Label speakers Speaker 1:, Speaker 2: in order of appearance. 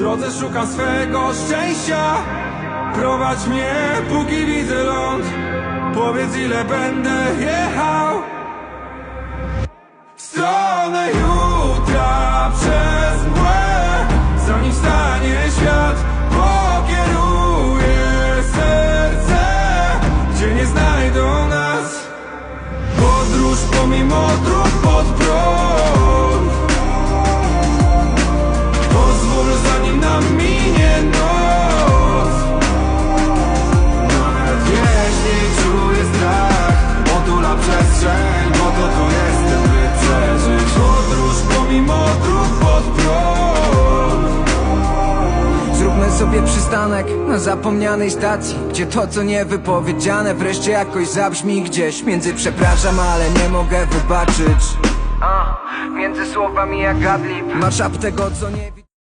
Speaker 1: drodze szukam swego szczęścia. Prowadź mnie, póki widzę ląd. Powiedz ile będę jechał. W stronę jutra przez mgłę Zanim stanie świat Pokieruję serce Gdzie nie znajdą nas. Podróż pomimo dróg pod prąd
Speaker 2: sobie przystanek na zapomnianej stacji Gdzie to co niewypowiedziane wreszcie jakoś zabrzmi gdzieś Między przepraszam, ale nie mogę wybaczyć. Między słowami jak gadlib Masz tego co nie